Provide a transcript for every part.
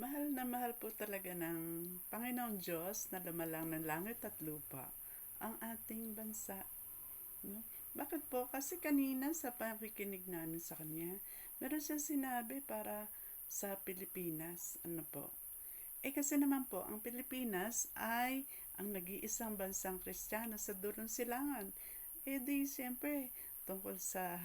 Mahal na mahal po talaga ng Panginoong Diyos na lumalang ng langit at lupa ang ating bansa. No? Bakit po? Kasi kanina sa pakikinig namin sa kanya, meron siya sinabi para sa Pilipinas. Ano po? Eh kasi naman po, ang Pilipinas ay ang nag-iisang bansang kristyano sa durong silangan. Eh di siyempre, tungkol sa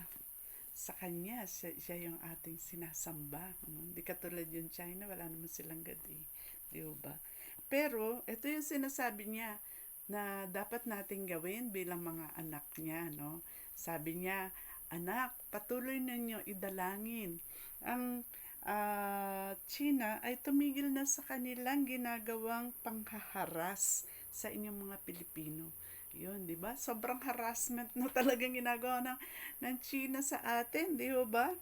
sa kanya, siya, siya yung ating sinasamba. No? Hindi katulad yung China, wala naman silang gadi. Di ba? Pero, ito yung sinasabi niya na dapat nating gawin bilang mga anak niya. No? Sabi niya, anak, patuloy ninyo idalangin. Ang uh, China ay tumigil na sa kanilang ginagawang panghaharas sa inyong mga Pilipino yun, di ba? Sobrang harassment na talagang ginagawa ng, ng China sa atin, di ba?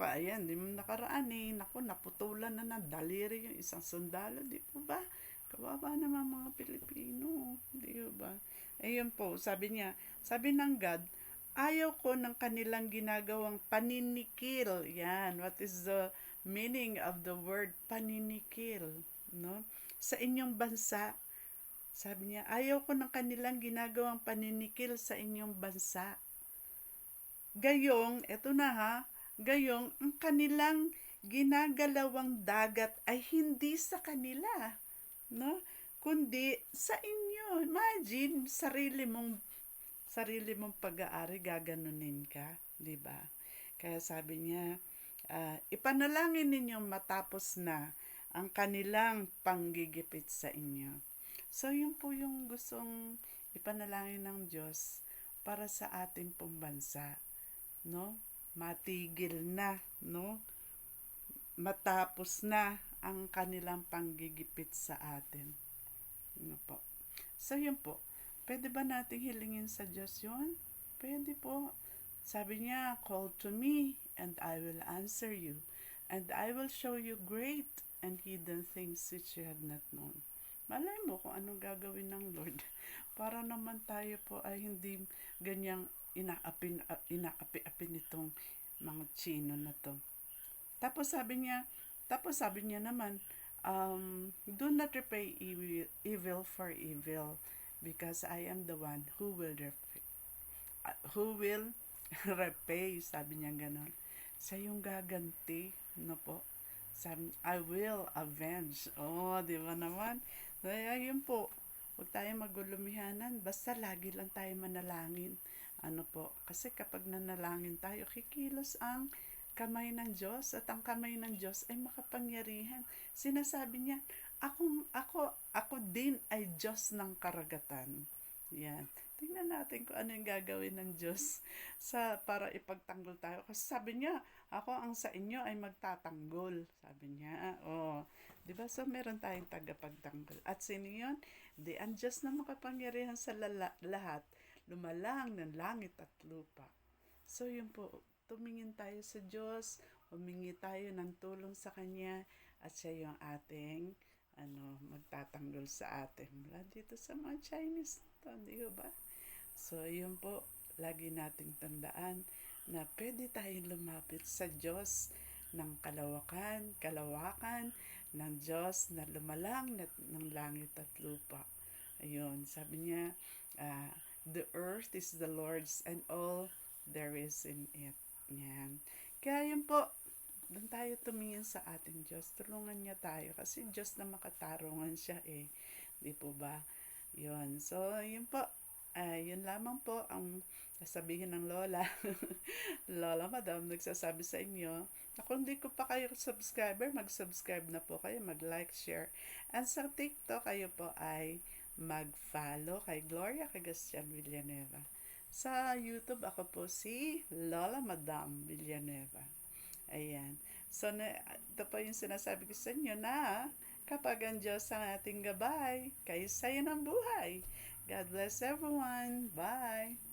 Ayan, di mo nakaraan eh. Naku, naputulan na ng daliri yung isang sundalo, di po ba? Kawawa naman mga Pilipino, di ba? Ayun po, sabi niya, sabi ng God, ayaw ko ng kanilang ginagawang paninikil. Yan, what is the meaning of the word paninikil? No? Sa inyong bansa, sabi niya, ayaw ko ng kanilang ginagawang paninikil sa inyong bansa. Gayong, eto na ha, gayong ang kanilang ginagalawang dagat ay hindi sa kanila, no? Kundi sa inyo. Imagine, sarili mong sarili mong pag-aari gaganunin ka, 'di ba? Kaya sabi niya, uh, ipanalangin ninyong matapos na ang kanilang panggigipit sa inyo. So, yun po yung gustong ipanalangin ng Diyos para sa ating pong. No? Matigil na, no? Matapos na ang kanilang panggigipit sa atin. Ano po? So, yun po. Pwede ba nating hilingin sa Diyos yun? Pwede po. Sabi niya, call to me and I will answer you and I will show you great and hidden things which you have not known. Malay mo kung anong gagawin ng Lord. Para naman tayo po ay hindi ganyang inaapi, inaapi-api nitong mga Chino na to. Tapos sabi niya, tapos sabi niya naman, um, do not repay evil, evil for evil because I am the one who will repay. Uh, who will repay, sabi niya ganon. Sa yung gaganti, no po. Sabi, I will avenge. Oh, di ba naman? Kaya yun po, huwag tayo magulumihanan, basta lagi lang tayo manalangin. Ano po, kasi kapag nanalangin tayo, kikilos ang kamay ng Diyos at ang kamay ng Diyos ay makapangyarihan. Sinasabi niya, ako, ako, ako din ay Diyos ng karagatan. Yan. Tingnan natin kung ano yung gagawin ng Diyos sa para ipagtanggol tayo. Kasi sabi niya, ako ang sa inyo ay magtatanggol. Sabi niya, oh, Di ba? So, meron tayong tagapagtanggol. At sino yun? Di ang Diyos na makapangyarihan sa lala- lahat, lumalang ng langit at lupa. So, yun po, tumingin tayo sa Diyos, humingi tayo ng tulong sa Kanya, at siya yung ating ano, magtatanggol sa atin. Mula dito sa mga Chinese to, di ba? So, yun po, lagi nating tandaan na pwede tayong lumapit sa Diyos ng kalawakan, kalawakan, ng Diyos na lumalang na, ng langit at lupa. Ayun, sabi niya, uh, the earth is the Lord's and all there is in it. Yan. Kaya yun po, doon tayo tumingin sa ating Diyos. Tulungan niya tayo kasi Diyos na makatarungan siya eh. Di po ba? Yun. So, yun po. Uh, yun lamang po ang sasabihin ng Lola. Lola, madam, nagsasabi sa inyo kung hindi ko pa kayo subscriber, mag-subscribe na po kayo, mag-like, share. And sa TikTok, kayo po ay mag-follow kay Gloria Cagastian Villanueva. Sa YouTube, ako po si Lola Madam Villanueva. Ayan. So, na, ito po yung sinasabi ko sa inyo na kapag ang Diyos ang ating gabay, kayo sayo ng buhay. God bless everyone. Bye!